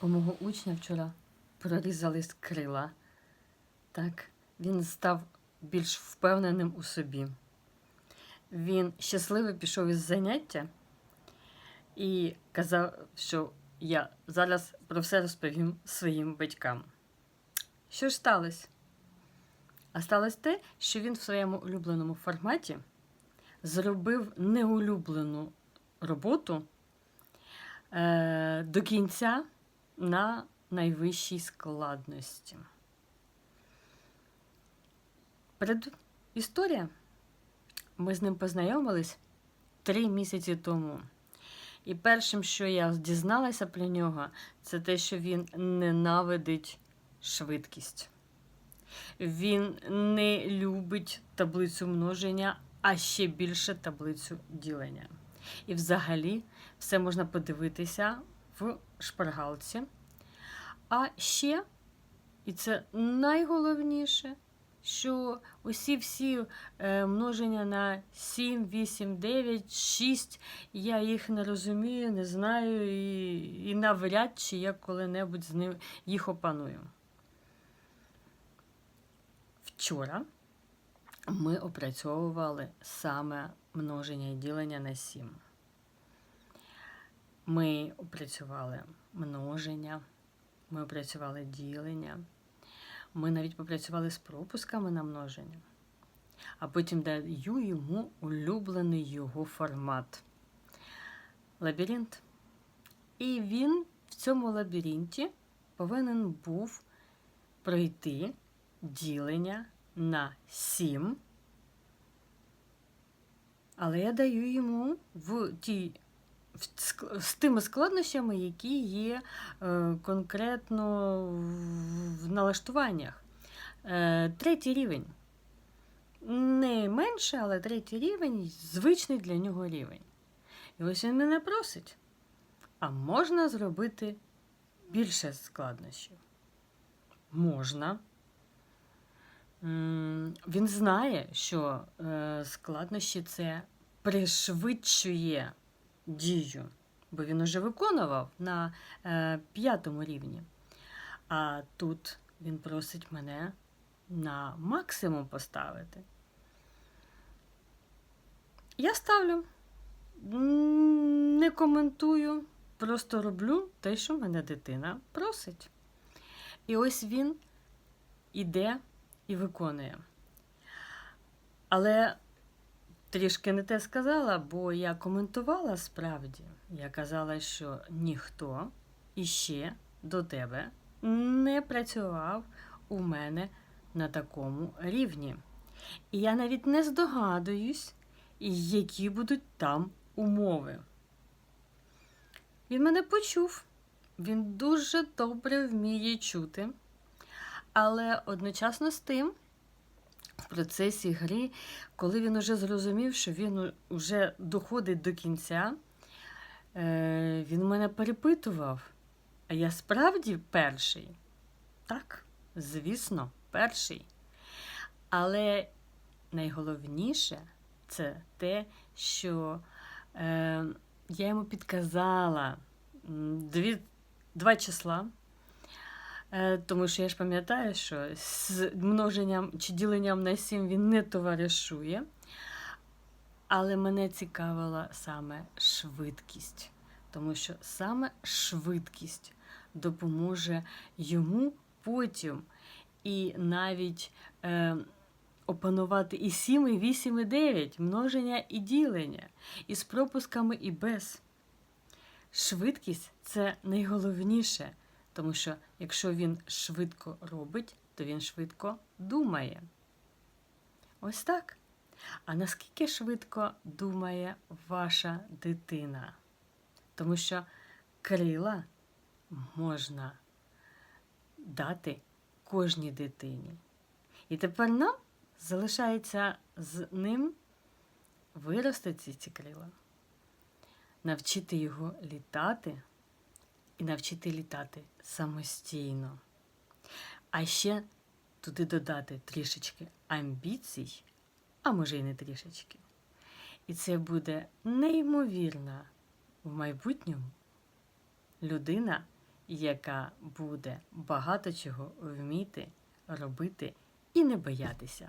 У мого учня вчора прорізались крила. Так, він став більш впевненим у собі. Він щасливо пішов із заняття і казав, що я зараз про все розповім своїм батькам. Що ж сталося? А сталося те, що він в своєму улюбленому форматі зробив неулюблену роботу е, до кінця на найвищій складності. Перед. Ми з ним познайомились три місяці тому. І першим, що я дізналася про нього, це те, що він ненавидить швидкість. Він не любить таблицю множення, а ще більше таблицю ділення. І взагалі все можна подивитися в шпаргалці. А ще, і це найголовніше, що усі всі е, множення на 7, 8, 9, 6, я їх не розумію, не знаю, і, і навряд чи я коли-небудь з ним їх опаную. Вчора ми опрацьовували саме множення і ділення на 7. Ми опрацювали множення, ми опрацювали ділення, ми навіть попрацювали з пропусками на множення, а потім даю йому улюблений його формат лабіринт. І він в цьому лабіринті повинен був пройти ділення на 7. Але я даю йому в тій з тими складнощами, які є е, конкретно в- налаштуваннях. Е, третій рівень. Не менше, але третій рівень звичний для нього рівень. І ось він мене просить. А можна зробити більше складнощів? Можна. Він знає, що е, складнощі це пришвидшує дію, бо він уже виконував на е, п'ятому рівні. А тут він просить мене на максимум поставити. Я ставлю, не коментую, просто роблю те, що мене дитина просить. І ось він іде і виконує. Але трішки не те сказала, бо я коментувала справді. Я казала, що ніхто іще до тебе не працював у мене на такому рівні. І я навіть не здогадуюсь, які будуть там умови. Він мене почув, він дуже добре вміє чути. Але одночасно з тим, в процесі гри, коли він уже зрозумів, що він вже доходить до кінця, е, він мене перепитував. А я справді перший? Так, звісно, перший. Але найголовніше це те, що е, я йому підказала дві, два числа. Е, Тому що я ж пам'ятаю, що з множенням чи діленням на 7 він не товаришує. Але мене цікавила саме швидкість, тому що саме швидкість допоможе йому потім і навіть е, опанувати і 7, і 8, і 9, множення і ділення, і з пропусками, і без. Швидкість це найголовніше. Тому що якщо він швидко робить, то він швидко думає. Ось так. А наскільки швидко думає ваша дитина? Тому що крила можна дати кожній дитині. І тепер нам залишається з ним виростити ці крила, навчити його літати і навчити літати самостійно. А ще туди додати трішечки амбіцій, а може й не трішечки. І це буде неймовірна в майбутньому людина, яка буде багато чого вміти робити і не боятися.